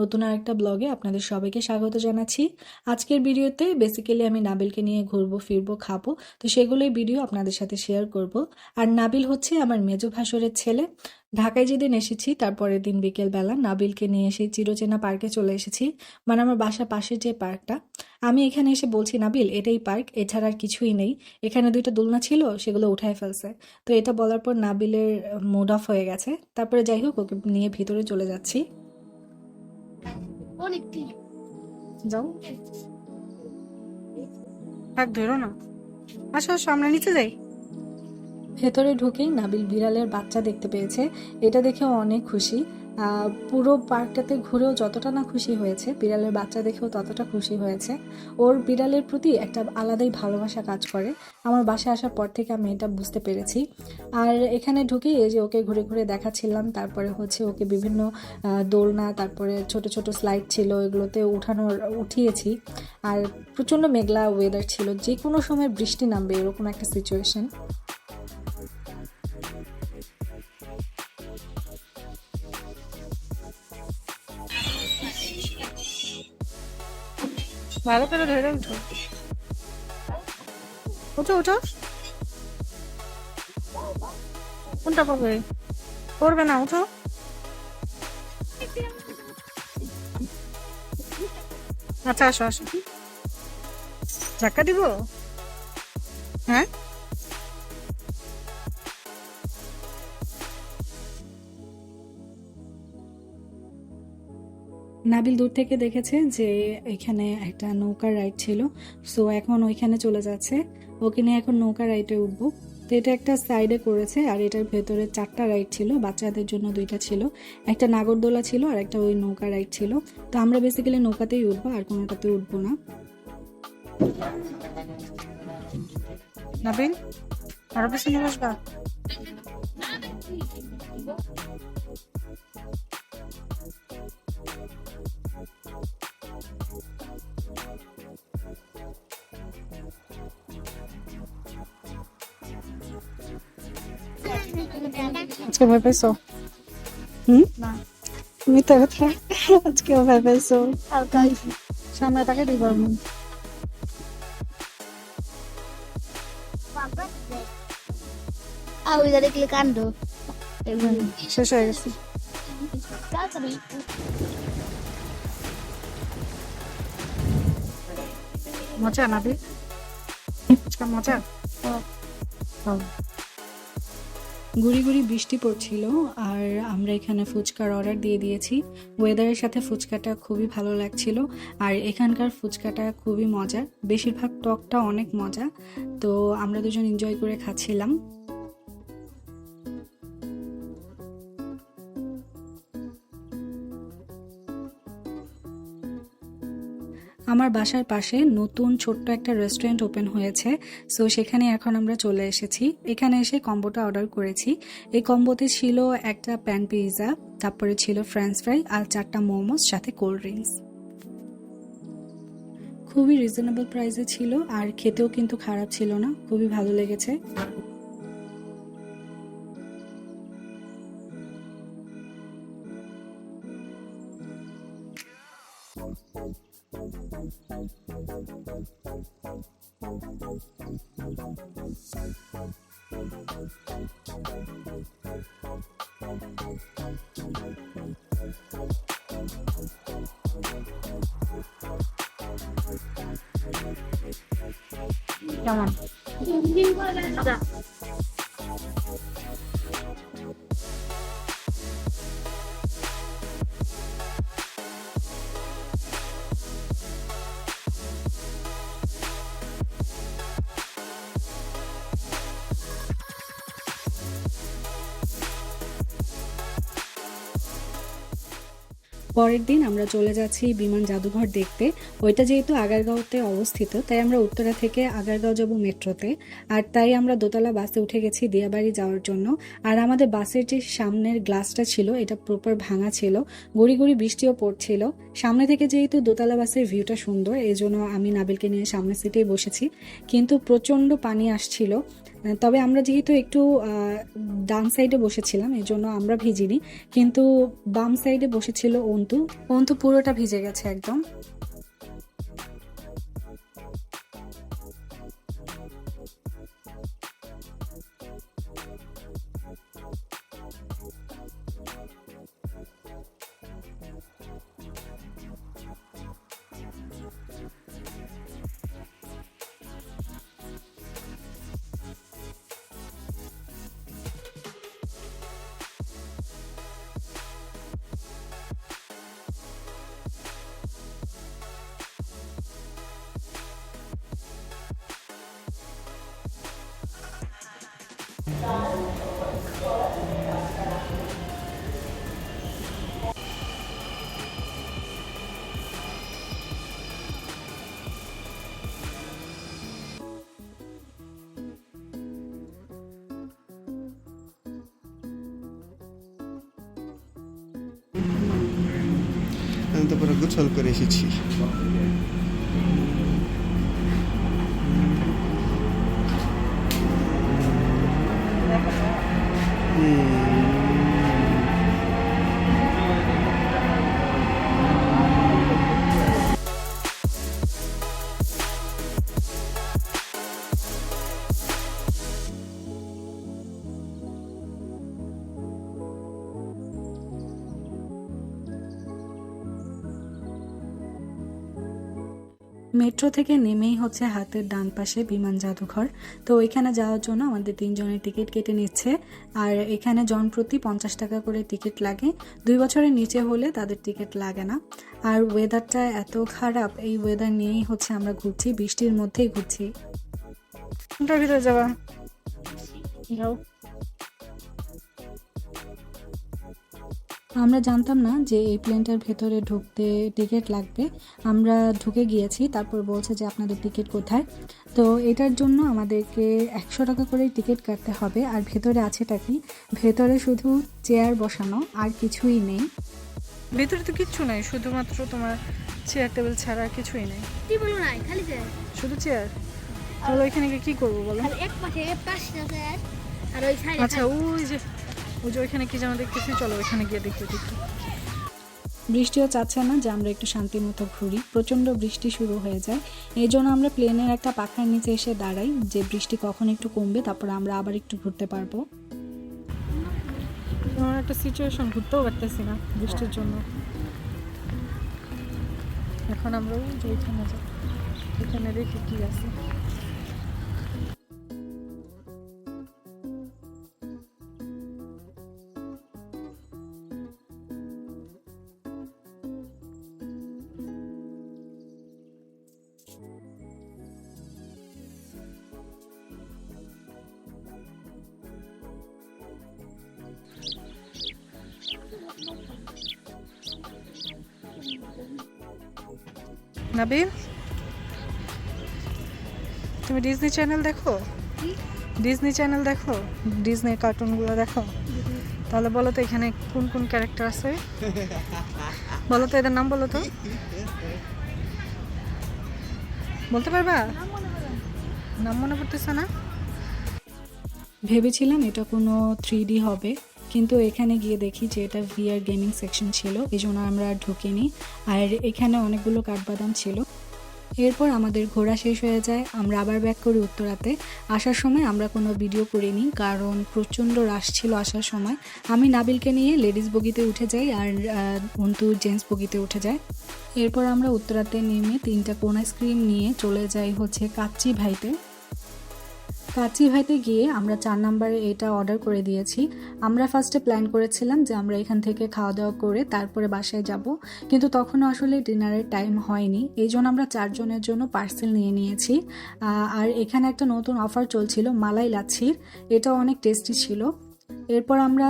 নতুন আরেকটা ব্লগে আপনাদের সবাইকে স্বাগত জানাচ্ছি। আজকের ভিডিওতে বেসিক্যালি আমি নাবিলকে নিয়ে ঘুরবো, ফিরবো, খাব, তো সেগুলোই ভিডিও আপনাদের সাথে শেয়ার করব। আর নাবিল হচ্ছে আমার মেজো ভাসুরের ছেলে। ঢাকায় যেদিন এসেছি, তারপরের দিন বিকেলবেলা নাবিলকে নিয়ে এসে চিরচেনা পার্কে চলে এসেছি। মানে আমার বাসার পাশের যে পার্কটা, আমি এখানে এসে বলছি, নাবিল, এটাই পার্ক, এছাড়া আর কিছুই নেই। এখানে দুইটা দোলনা ছিল, সেগুলো উঠায় ফেলছে। তো এটা বলার পর নাবিলের মুড অফ হয়ে গেছে। তারপরে যাই হোক, ওকে নিয়ে ভিতরে চলে যাচ্ছি। অনেকটি যাও। থাক ধরো না। আসো আসো আমরা নিচে যাই। ভেতরে ঢুকেই নাবিল বিড়ালের বাচ্চা দেখতে পেয়েছে। এটা দেখে অনেক খুশি। পুরো পার্কটাতে ঘুরেও যতটা না খুশি হয়েছে, বিড়ালের বাচ্চা দেখেও ততটা খুশি হয়েছে। ওর বিড়ালের প্রতি একটা আলাদাই ভালোবাসা কাজ করে। আমার বাসায় আসার পর থেকে আমি এটা বুঝতে পেরেছি। আর এখানে ঢুকেই এই যে ওকে ঘুরে ঘুরে দেখাচ্ছিলাম, তারপরে হচ্ছে ওকে বিভিন্ন দোলনা, তারপরে ছোট ছোট স্লাইড ছিল, এগুলোতে উঠানোর উঠিয়েছি। আর প্রচণ্ড মেঘলা ওয়েদার ছিল যে কোনো সময় বৃষ্টি নামবে এরকম একটা সিচুয়েশন ভালো করে ধরে উঠো উঠো উঠো কোনটা পাবে? করবে না উঠো আচ্ছা আসো আসো। ধাক্কা দিব? হ্যাঁ? নাবিল দূর থেকে দেখেছে যে এখানে একটা নৌকার রাইড ছিল। সো এখন ওইখানে চলে যাচ্ছে। ওকে নিয়ে এখন নৌকা রাইডে উঠবো। তো এটা একটা সাইডে করেছে আর এটার ভেতরে চারটা রাইড ছিল। বাচ্চাদের জন্য দুইটা ছিল। একটা নাগরদোলা ছিল আর একটা ওই নৌকা রাইড ছিল। তো আমরা বেসিক্যালি নৌকাতেই উঠবো আর কোনোটাতে উঠবো না। নাবিল, আরও পেছনে বসবা আজকে ভয় পেয়েছ হুম? মিথ্যা কথা আজকে ভয় পেয়েছ সামনে তাকে দিবার আর ওই দেখলে কাণ্ড। শেষ হয়ে গেছে। মজা আজকে মজা? গুড়ি গুড়ি বৃষ্টি পড়ছিল আর আমরা এখানে ফুচকার অর্ডার দিয়ে দিয়েছি। ওয়েদারের সাথে ফুচকাটা খুবই ভালো লাগছিল আর এখানকার ফুচকাটা খুবই মজা বেশিরভাগ টকটা অনেক মজা। তো আমরা দুজন এনজয় করে খাচ্ছিলাম। আমার বাসার পাশে নতুন ছোট্ট একটা রেস্টুরেন্ট ওপেন হয়েছে। সো সেখানে এখন আমরা চলে এসেছি। এখানে এসে কম্বোটা অর্ডার করেছি। এই কম্বোতে ছিল একটা প্যান পিৎজা তারপরে ছিল ফ্রেঞ্চ ফ্রাই আর চারটা মোমোস, সাথে কোল্ড ড্রিঙ্কস খুবই রিজনেবল প্রাইসে ছিল আর খেতেও কিন্তু খারাপ ছিল না, খুবই ভালো লেগেছে। কেমন পরের দিন আমরা চলে যাচ্ছি বিমান জাদুঘর দেখতে। ওইটা যেহেতু আগারগাঁওতে অবস্থিত, তাই আমরা উত্তরা থেকে আগারগাঁও যাব মেট্রোতে। আর তাই আমরা দোতলা বাসে উঠে গেছি দিয়াবাড়ি যাওয়ার জন্য। আর আমাদের বাসের যে সামনের গ্লাসটা ছিল, এটা প্রপার ভাঙা ছিল, গড়ি গুড়ি বৃষ্টিও পড়ছিল। সামনে থেকে যেহেতু দোতলা বাসের ভিউটা সুন্দর এই জন্য আমি নাবিলকে নিয়ে সামনের সিটেই বসেছি। কিন্তু প্রচণ্ড পানি আসছিল। তবে আমরা যেহেতু একটু ডান সাইডে বসেছিলাম, এই জন্য আমরা ভিজিনি। কিন্তু বাম সাইডে বসেছিল অন্তু। অন্তু পুরোটা ভিজে গেছে একদম। গোছল করে এসেছি। মেট্রো থেকে নেমেই হচ্ছে হাতের ডান পাশে বিমান জাদুঘর। তো এখানে যাওয়ার জন্য আমাদের তিনজনের টিকিট কেটে নিচ্ছে। আর এখানে জন প্রতি পঞ্চাশ টাকা করে টিকিট লাগে। দুই বছরের নিচে হলে তাদের টিকিট লাগে না। আর ওয়েদারটা এত খারাপ এই ওয়েদার নিয়েই হচ্ছে আমরা ঘুরছি বৃষ্টির মধ্যেই ঘুরছি। ভিতরে যাবা। যাও। আমরা জানতাম না যে এই প্লেনটার ভেতরে ঢুকতে টিকিট লাগবে। আমরা ঢুকে গিয়েছি তারপর বলছে যে আপনাদের টিকিট কোথায়? তো এটার জন্য আমাদেরকে একশো টাকা করে টিকিট কাটতে হবে। আর ভেতরে আছেটা কি? ভেতরে শুধু চেয়ার বসানো আর কিছুই নেই। ভেতরে তো কিচ্ছু নাই শুধুমাত্র তোমার চেয়ার টেবিল ছাড়া আর কিছুই নেই। কি বলো নাই খালি যে শুধু চেয়ার? তাহলে এখানে গিয়ে কি করব বলো? এক পাশে স্যার আর ওই আচ্ছা ওই যে ওই যে ওইখানে কি যেন দেখতেছি চলো ওইখানে গিয়ে দেখতে দেখতে বৃষ্টিও চাচ্ছে না যে আমরা একটু শান্তির মতো ঘুরি। প্রচণ্ড বৃষ্টি শুরু হয়ে যায়। এই জন্য আমরা প্লেনের একটা পাখার নিচে এসে দাঁড়াই যে বৃষ্টি কখন একটু কমবে তারপর আমরা আবার একটু ঘুরতে পারব। আমার একটা সিচুয়েশন ঘুরতেও পারতেছি না বৃষ্টির জন্য। এখন আমরা ওই যে এখানে যাই। এখানে দেখি কি আছে। নাবিল তুমি ডিজনি চ্যানেল দেখো? ডিজনি চ্যানেল দেখো? ডিজনির কার্টুনগুলো দেখো? তাহলে বলো তো এখানে কোন কোন ক্যারেক্টার আছে? বলো তো এদের নাম বলো তো। বলতে পারবা? নাম মনে পড়তেছে না? ভেবেছিলাম এটা কোনো থ্রি হবে। কিন্তু এখানে গিয়ে দেখি যে এটা ভিআর গেমিং সেকশন ছিল, এই জন্য আমরা আর ঢুকিনি। আর এখানে অনেকগুলো কাঠবাদাম ছিল। এরপর আমাদের ঘোরা শেষ হয়ে যায়। আমরা আবার ব্যাক করি উত্তরাতে। আসার সময় আমরা কোনো ভিডিও করিনি, কারণ প্রচণ্ড রাশ ছিল আসার সময়। আমি নাবিলকে নিয়ে লেডিস বগিতে উঠে যাই আর অন্তু জেন্টস বগিতে উঠে যায়। এরপর আমরা উত্তরাতে নেমে তিনটা কোন আইসক্রিম নিয়ে চলে যাই হচ্ছে কাচ্চি ভাইতে। কাচ্চি ভাইতে গিয়ে আমরা চার নম্বরে এটা অর্ডার করে দিয়েছি। আমরা ফার্স্টে প্ল্যান করেছিলাম যে আমরা এখান থেকে খাওয়া দাওয়া করে তারপরে বাসায় যাব। কিন্তু তখনও আসলে ডিনারের টাইম হয়নি। এই জন্য আমরা চারজনের জন্য পার্সেল নিয়ে নিয়েছি। আর এখানে একটা নতুন অফার চলছিল মালাই লাচ্ছির। এটা অনেক টেস্টি ছিল। এরপর আমরা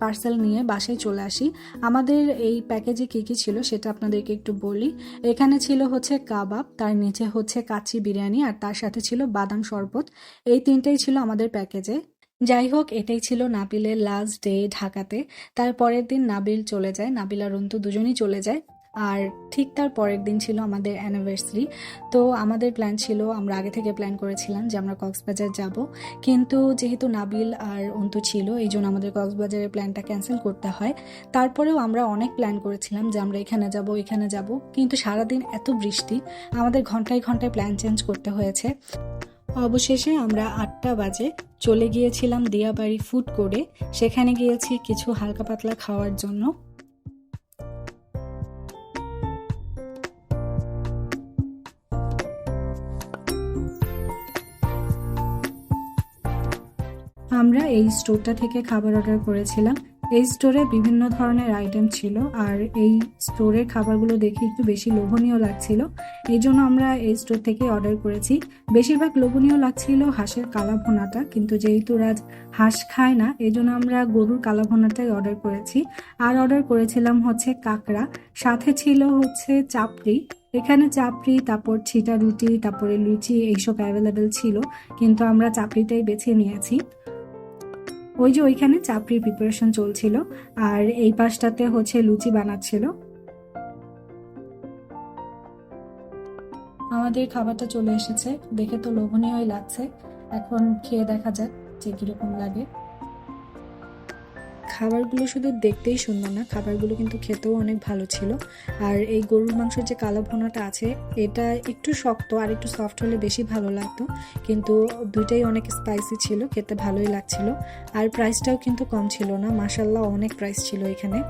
পার্সেল নিয়ে বাসায় চলে আসি। আমাদের এই প্যাকেজে কী কী ছিল সেটা আপনাদেরকে একটু বলি। এখানে ছিল হচ্ছে কাবাব, তার নিচে হচ্ছে কাচ্চি বিরিয়ানি, আর তার সাথে ছিল বাদাম শরবত। এই তিনটেই ছিল আমাদের প্যাকেজে যাই হোক, এটাই ছিল নাবিলের লাস্ট ডে ঢাকাতে। তার পরের দিন নাবিল চলে যায়, নাবিল আর অন্তু দুজনই চলে যায়। আর ঠিক তার পরের দিন ছিল আমাদের অ্যানিভার্সারি তো আমাদের প্ল্যান ছিল, আমরা আগে থেকে প্ল্যান করেছিলাম যে আমরা কক্সবাজার যাব। কিন্তু যেহেতু নাবিল আর অন্তু ছিল, এই জন্য আমাদের কক্সবাজারের প্ল্যানটা ক্যান্সেল করতে হয়। তারপরেও আমরা অনেক প্ল্যান করেছিলাম যে আমরা এখানে যাব এখানে যাব। কিন্তু সারাদিন এত বৃষ্টি, আমাদের ঘন্টায় ঘন্টায় প্ল্যান চেঞ্জ করতে হয়েছে। অবশেষে আমরা আটটা বাজে চলে গিয়েছিলাম দিয়াবাড়ি ফুড কোর্টে সেখানে গিয়েছি কিছু হালকা পাতলা খাওয়ার জন্য। আমরা এই স্টোরটা থেকে খাবার অর্ডার করেছিলাম। এই স্টোরে বিভিন্ন ধরনের আইটেম ছিল আর এই স্টোরের খাবারগুলো দেখে একটু বেশি লোভনীয় লাগছিল। এই জন্য আমরা এই স্টোর থেকে অর্ডার করেছি। বেশিরভাগ লোভনীয় লাগছিল হাঁসের কালা ভোনাটা কিন্তু যেহেতু রাজ হাঁস খায় না, এই জন্য আমরা গরুর কালা ভোনাটাই অর্ডার করেছি। আর অর্ডার করেছিলাম হচ্ছে কাঁকড়া, সাথে ছিল হচ্ছে চাপড়ি। এখানে চাপড়ি, তারপর ছিটা রুটি, তারপরে লুচি এইসব অ্যাভেলেবেল ছিল, কিন্তু আমরা চাপড়িটাই বেছে নিয়েছি। ওই যে ওইখানে চাপড়ির প্রিপারেশন চলছিল, আর এই পাশটাতে হচ্ছে লুচি বানাচ্ছিল। আমাদের খাবারটা চলে এসেছে, দেখে তো লোভনীয়ই লাগছে। এখন খেয়ে দেখা যাক যে কীরকম লাগে। খাবারগুলো শুধু দেখতেই সুন্দর না, খাবারগুলো কিন্তু খেতেও অনেক ভালো ছিল। আর এই গরুর মাংসের যে কালো ভুনাটা আছে, এটা একটু শক্ত আর একটু সফট হলে বেশি ভালো লাগতো। কিন্তু দুইটাই অনেক স্পাইসি ছিল, খেতে ভালোই লাগছিল। আর প্রাইসটাও কিন্তু কম ছিল না মাসাল্লাহ অনেক প্রাইস ছিল এখানে।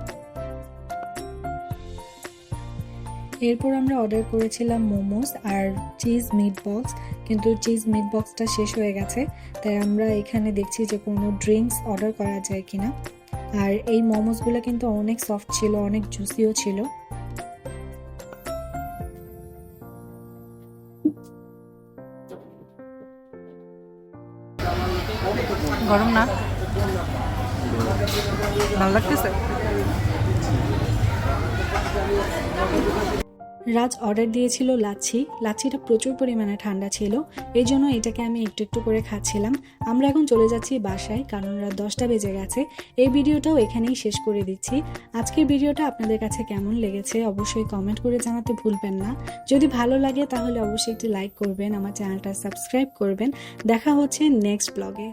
এরপর আমরা অর্ডার করেছিলাম মোমোস আর চিজ মিট বক্স কিন্তু চিজ মিট বক্সটা শেষ হয়ে গেছে। তাই আমরা এখানে দেখছি যে কোনো ড্রিঙ্কস অর্ডার করা যায় কিনা। আর এই মোমোসগুলো কিন্তু অনেক সফট ছিল অনেক জুসিও ছিল। গরম না? ভালো লাগতেছে? রাজ অর্ডার দিয়েছিল লাচ্ছি। লাচ্ছিটা প্রচুর পরিমাণে ঠান্ডা ছিল। এই জন্য এটাকে আমি একটু একটু করে খাচ্ছিলাম। আমরা এখন চলে যাচ্ছি বাসায়, কারণ রাত দশটা বেজে গেছে। এই ভিডিওটাও এখানেই শেষ করে দিচ্ছি। আজকের ভিডিওটা আপনাদের কাছে কেমন লেগেছে অবশ্যই কমেন্ট করে জানাতে ভুলবেন না। যদি ভালো লাগে তাহলে অবশ্যই একটি লাইক করবেন, আমার চ্যানেলটা সাবস্ক্রাইব করবেন। দেখা হচ্ছে নেক্সট ব্লগে